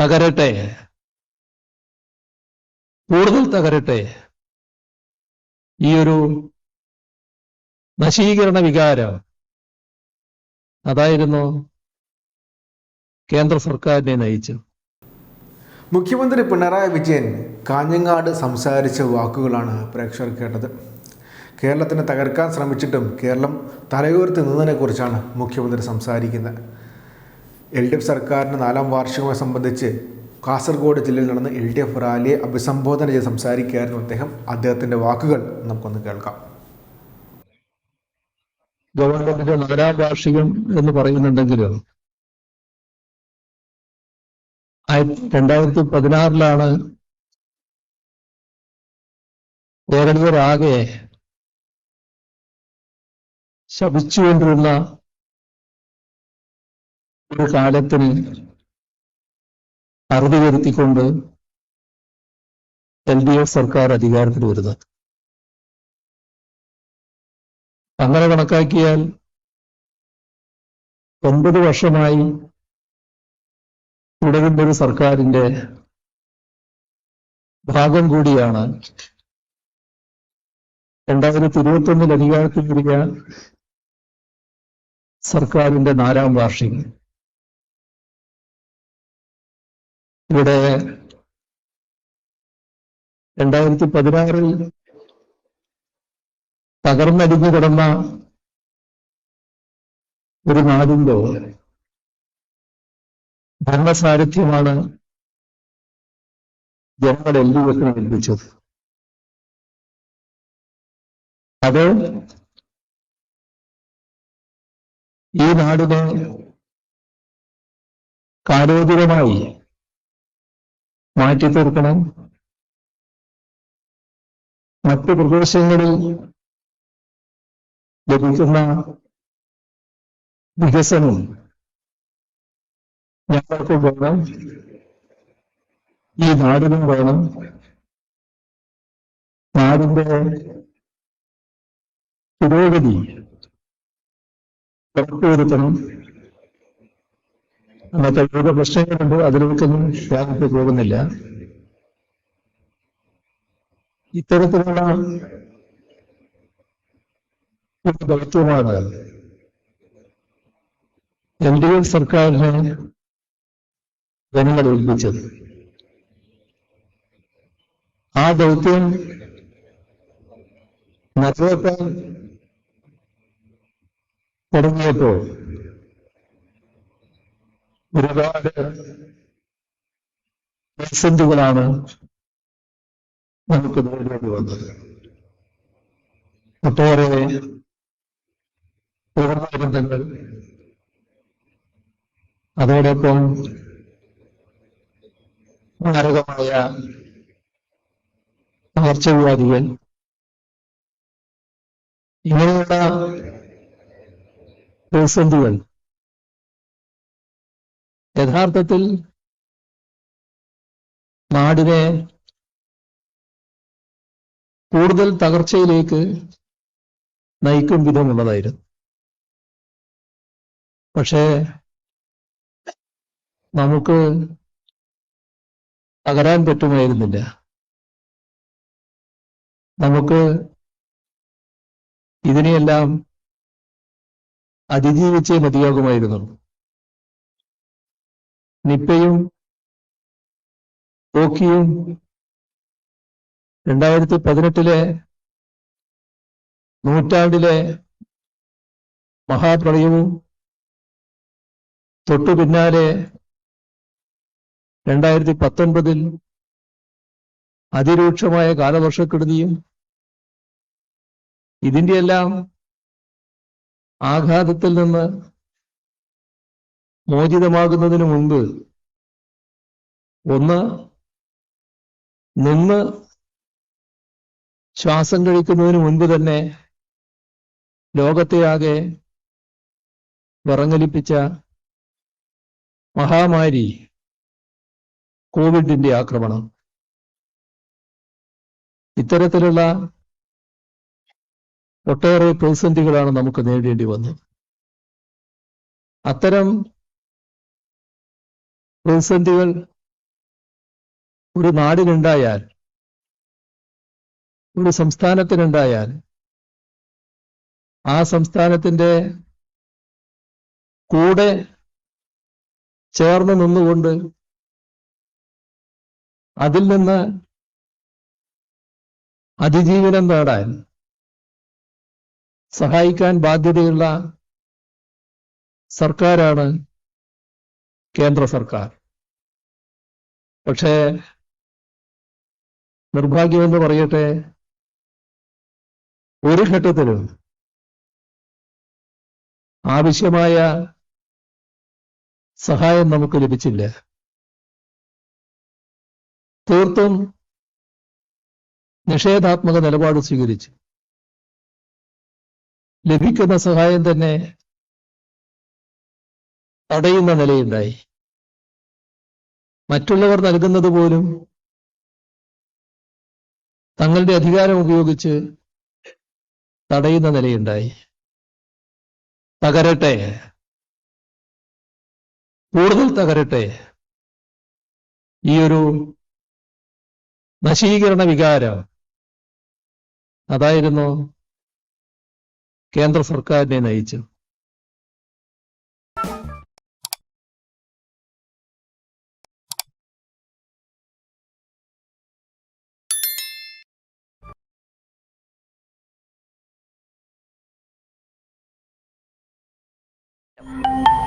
തകരട്ടെ. കൂടുതൽ തകരട്ടെ. ഈ ഒരു നശീകരണ വികാരം. അതായിരുന്നു കേന്ദ്ര സർക്കാരിനെ നയിച്ചത്. മുഖ്യമന്ത്രി പിണറായി വിജയൻ കാഞ്ഞങ്ങാട് സംസാരിച്ച വാക്കുകളാണ് പ്രേക്ഷകർ കേട്ടത്. കേരളത്തിനെ തകർക്കാൻ ശ്രമിച്ചിട്ടും കേരളം തലയുയർത്തി നിന്നതിനെക്കുറിച്ചാണ് മുഖ്യമന്ത്രി സംസാരിക്കുന്നത്. എൽ ഡി എഫ് സർക്കാരിന്റെ നാലാം വാർഷികമായി സംബന്ധിച്ച് കാസർഗോഡ് ജില്ലയിൽ നടന്ന എൽ ഡി എഫ് റാലിയെ അഭിസംബോധന ചെയ്ത് സംസാരിക്കുകയായിരുന്നു അദ്ദേഹം. അദ്ദേഹത്തിന്റെ വാക്കുകൾ നമുക്കൊന്ന് കേൾക്കാം. ഗവൺമെന്റിന്റെ നാലാം വാർഷികം എന്ന് പറയുന്നുണ്ടെങ്കിലും രണ്ടായിരത്തി പതിനാറിലാണ് കേരളീയരാകെ ശപിച്ചുകൊണ്ടിരുന്ന ഒരു കാലത്തിന് അറുതി വരുത്തിക്കൊണ്ട് എൽ ഡി എഫ് സർക്കാർ അധികാരത്തിൽ വരുന്നത്. അങ്ങനെ കണക്കാക്കിയാൽ ഒൻപത് വർഷമായി തുടരുന്ന ഒരു സർക്കാരിന്റെ ഭാഗം കൂടിയാണ് രണ്ടായിരത്തി ഇരുപത്തി ഒന്നിൽ അധികാരത്തിൽ വരിക സർക്കാരിന്റെ നാലാം വാർഷികം. ഇവിടെ രണ്ടായിരത്തി പതിനാറിൽ തകർന്നടിഞ്ഞു കിടന്ന ഒരു നാടിന്റെ ഭരണസാരഥ്യമാണ് ജനങ്ങൾ എൽ ഡി എഫിനെ ഏൽപ്പിച്ചത് അത് ഈ നാടിനെ കാലോചിതമായി മാറ്റി തീർക്കണം മറ്റ് പ്രദേശങ്ങളിൽ ലഭിക്കുന്ന വികസനം ഞങ്ങൾക്ക് വേണം. ഈ നാടിനും വേണം. നാടിന്റെ പുരോഗതി ഉറപ്പുവരുത്തണം. അന്നത്തെ വിവിധ പ്രശ്നങ്ങളുണ്ട് അതിലേക്കൊന്നും ഞാനിപ്പോ പോകുന്നില്ല. ഇത്തരത്തിലുള്ള ദൗത്യമാണ് എൻ ഡി എ സർക്കാരിനെ ജനങ്ങൾ ഏൽപ്പിച്ചത് ആ ദൗത്യം നിറവേറ്റാൻ തുടങ്ങിയപ്പോ ഒരുപാട് പ്രതിസന്ധികളാണ് നമുക്ക് നേരിടേണ്ടി വന്നത്. ഒട്ടേറെ പൂർണബന്ധങ്ങൾ അതോടൊപ്പം മാരകമായ പകർച്ചവ്യാധികൾ ഇങ്ങനെയുള്ള പ്രതിസന്ധികൾ യഥാർത്ഥത്തിൽ നാടിനെ കൂടുതൽ തകർച്ചയിലേക്ക് നയിക്കും വിധമുള്ളതായിരുന്നു. പക്ഷേ നമുക്ക് തകരാൻ പറ്റുമായിരുന്നില്ല. നമുക്ക് ഇതിനെയെല്ലാം അതിജീവിച്ചേ മതിയാകുമായിരുന്നു. നിപ്പയും ഓക്കിയും രണ്ടായിരത്തി പതിനെട്ടിലെ നൂറ്റാണ്ടിലെ മഹാപ്രളയവും തൊട്ടു പിന്നാലെ രണ്ടായിരത്തി പത്തൊൻപതിൽ അതിരൂക്ഷമായ കാലവർഷക്കെടുതിയും ഇതിന്റെയെല്ലാം ആഘാതത്തിൽ നിന്ന് മോചിതമാകുന്നതിന് മുമ്പ് ഒന്ന് നിന്ന് ശ്വാസം കഴിക്കുന്നതിന് മുൻപ് തന്നെ ലോകത്തെയാകെ വിറങ്ങലിപ്പിച്ച മഹാമാരി കോവിഡിന്റെ ആക്രമണം. ഇത്തരത്തിലുള്ള ഒട്ടേറെ പ്രതിസന്ധികളാണ് നമുക്ക് നേരിടേണ്ടി വന്നത്. അത്തരം പ്രതിസന്ധികൾ ഒരു നാടിനുണ്ടായാൽ ഒരു സംസ്ഥാനത്തിനുണ്ടായാൽ ആ സംസ്ഥാനത്തിന്റെ കൂടെ ചേർന്ന് നിന്നുകൊണ്ട് അതിൽ നിന്ന് അതിജീവനം നേടാൻ സഹായിക്കാൻ ബാധ്യതയുള്ള സർക്കാരാണ് കേന്ദ്ര സർക്കാർ. പക്ഷേ നിർഭാഗ്യമെന്ന് പറയട്ടെ ഒരു ഘട്ടത്തിലും ആവശ്യമായ സഹായം നമുക്ക് ലഭിച്ചില്ല. തീർത്തും നിഷേധാത്മക നിലപാട് സ്വീകരിച്ചു. ലഭിക്കുന്ന സഹായം തന്നെ തടയുന്ന നിലയുണ്ടായി. മറ്റുള്ളവർ നൽകുന്നത് പോലും തങ്ങളുടെ അധികാരം ഉപയോഗിച്ച് തടയുന്ന നിലയുണ്ടായി. തകരട്ടെ. കൂടുതൽ തകരട്ടെ. ഈ ഒരു നശീകരണ വികാരം അതായിരുന്നു കേന്ദ്ര സർക്കാരിനെ you